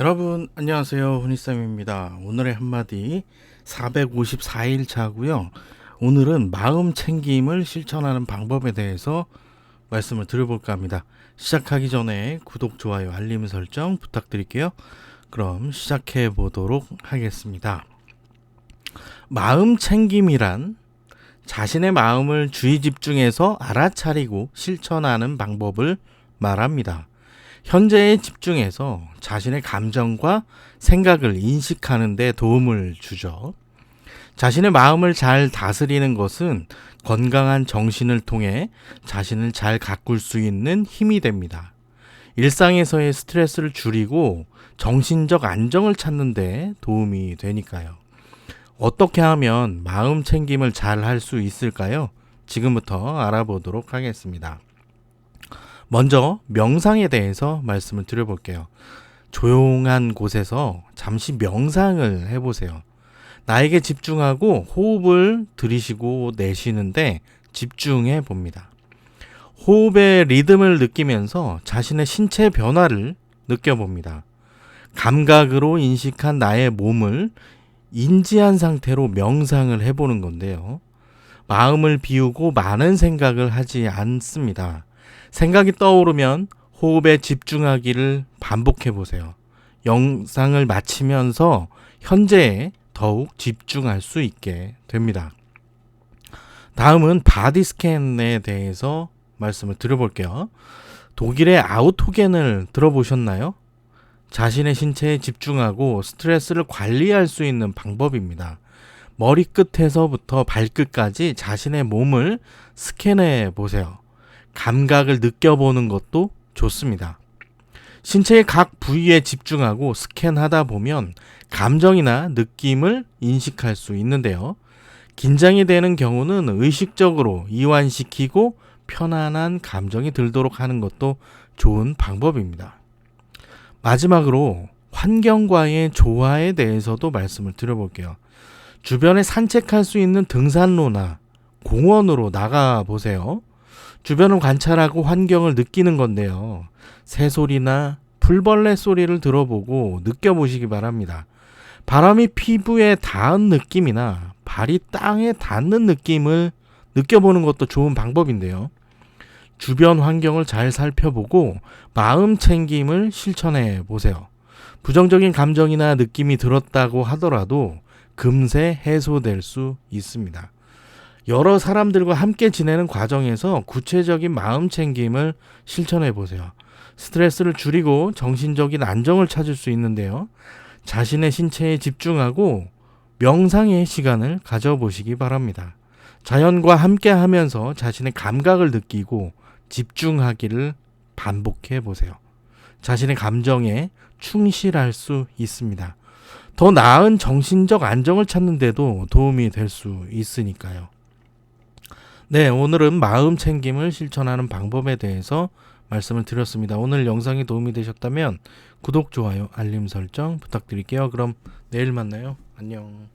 여러분 안녕하세요. 훈이쌤입니다. 오늘의 한마디 454일 차고요. 오늘은 마음 챙김을 실천하는 방법에 대해서 말씀을 드려볼까 합니다. 시작하기 전에 구독 좋아요 알림 설정 부탁드릴게요. 그럼 시작해 보도록 하겠습니다. 마음 챙김이란 자신의 마음을 주의 집중해서 알아차리고 실천하는 방법을 말합니다 현재에 집중해서 자신의 감정과 생각을 인식하는 데 도움을 주죠. 자신의 마음을 잘 다스리는 것은 건강한 정신을 통해 자신을 잘 가꿀 수 있는 힘이 됩니다. 일상에서의 스트레스를 줄이고 정신적 안정을 찾는 데 도움이 되니까요. 어떻게 하면 마음 챙김을 잘 할 수 있을까요? 지금부터 알아보도록 하겠습니다. 먼저 명상에 대해서 말씀을 드려볼게요. 조용한 곳에서 잠시 명상을 해보세요. 나에게 집중하고 호흡을 들이쉬고 내쉬는데 집중해 봅니다. 호흡의 리듬을 느끼면서 자신의 신체 변화를 느껴봅니다. 감각으로 인식한 나의 몸을 인지한 상태로 명상을 해보는 건데요. 마음을 비우고 많은 생각을 하지 않습니다. 생각이 떠오르면 호흡에 집중하기를 반복해 보세요. 영상을 마치면서 현재에 더욱 집중할 수 있게 됩니다. 다음은 바디 스캔에 대해서 말씀을 드려볼게요. 독일의 아우토겐을 들어보셨나요? 자신의 신체에 집중하고 스트레스를 관리할 수 있는 방법입니다. 머리끝에서부터 발끝까지 자신의 몸을 스캔해 보세요. 감각을 느껴보는 것도 좋습니다. 신체의 각 부위에 집중하고 스캔하다 보면 감정이나 느낌을 인식할 수 있는데요. 긴장이 되는 경우는 의식적으로 이완시키고 편안한 감정이 들도록 하는 것도 좋은 방법입니다. 마지막으로 환경과의 조화에 대해서도 말씀을 드려볼게요. 주변에 산책할 수 있는 등산로나 공원으로 나가 보세요. 주변을 관찰하고 환경을 느끼는 건데요. 새소리나 풀벌레 소리를 들어보고 느껴보시기 바랍니다. 바람이 피부에 닿은 느낌이나 발이 땅에 닿는 느낌을 느껴보는 것도 좋은 방법인데요. 주변 환경을 잘 살펴보고 마음 챙김을 실천해 보세요. 부정적인 감정이나 느낌이 들었다고 하더라도 금세 해소될 수 있습니다. 여러 사람들과 함께 지내는 과정에서 구체적인 마음 챙김을 실천해 보세요. 스트레스를 줄이고 정신적인 안정을 찾을 수 있는데요. 자신의 신체에 집중하고 명상의 시간을 가져보시기 바랍니다. 자연과 함께 하면서 자신의 감각을 느끼고 집중하기를 반복해 보세요. 자신의 감정에 충실할 수 있습니다. 더 나은 정신적 안정을 찾는데도 도움이 될 수 있으니까요. 네, 오늘은 마음 챙김을 실천하는 방법에 대해서 말씀을 드렸습니다. 오늘 영상이 도움이 되셨다면 구독, 좋아요, 알림 설정 부탁드릴게요. 그럼 내일 만나요. 안녕.